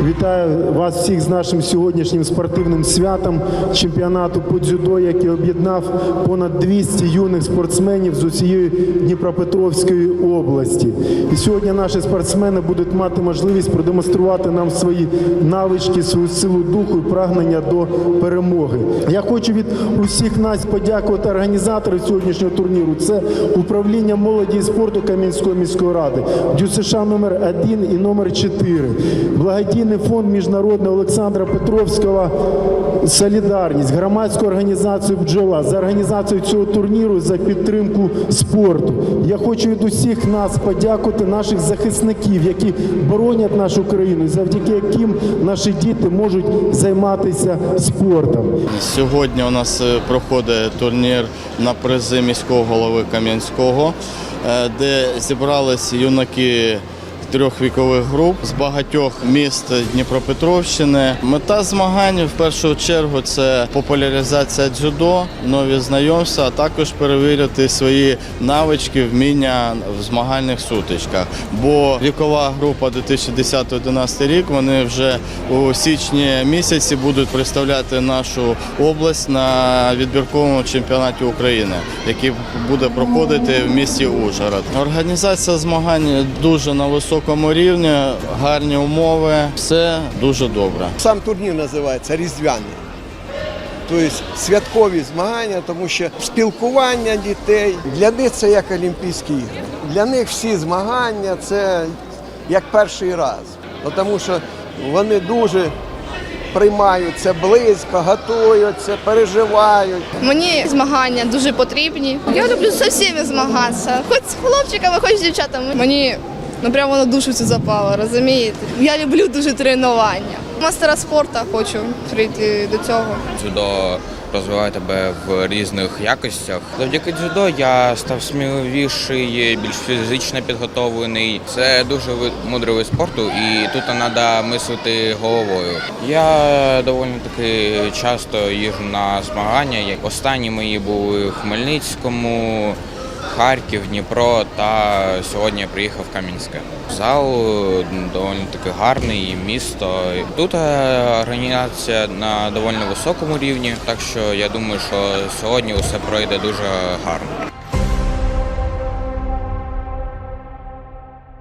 Вітаю вас всіх з нашим сьогоднішнім спортивним святом чемпіонату по дзюдо, який об'єднав понад 200 юних спортсменів з усієї Дніпропетровської області. І сьогодні наші спортсмени будуть мати можливість продемонструвати нам свої навички, свою силу духу і прагнення до перемоги. Я хочу від усіх нас подякувати організаторам сьогоднішнього турніру. Це управління молоді і спорту Кам'янської міської ради, ДЮСШ номер 1 і номер 4, благодійний фонд міжнародний Олександра Петровського Солідарність, громадську організацію бджола за організацію цього турніру за підтримку спорту. Я хочу від усіх нас подякувати наших захисників, які боронять нашу країну, завдяки яким наші діти можуть займатися спортом. Сьогодні у нас е, проходить турнір на призи міського голови Кам'янського, е, де зібрались юнаки трьох вікових груп з багатьох міст Дніпропетровщини. Мета змагань в першу чергу це популяризація дзюдо, нові знайомства, а також перевірити свої навички, вміння в змагальних сутичках. Бо вікова група 2010-2011 рік вони вже у січні місяці будуть представляти нашу область на відбірковому чемпіонаті України, який буде проходити в місті Ужгород. Організація змагань дуже на високому рівні, гарні умови, все дуже добре. Сам турнір називається Різдвяний. Тобто святкові змагання, тому що спілкування дітей для них це як Олімпійські ігри. Для них всі змагання це як перший раз. Тому що вони дуже приймають це близько, готуються, переживають. Мені змагання дуже потрібні. Я люблю зі всіми змагатися, хоч з хлопчиками, хоч з дівчатами. Мені ну прямо на душу це запало, розумієте? Я люблю дуже тренування. Мастера спорту хочу прийти до цього. дзюдо розвиває тебе в різних якостях. Завдяки дзюдо я став сміливіший, більш фізично підготовлений. Це дуже мудрий вид спорту, і тут треба мислити головою. Я доволі таки часто їжджу на змагання. Останні мої були в Хмельницькому. Харків, Дніпро та сьогодні я приїхав в Кам'янське. Зал доволі таки гарний, місто. Тут е, організація на доволі високому рівні, так що я думаю, що сьогодні усе пройде дуже гарно.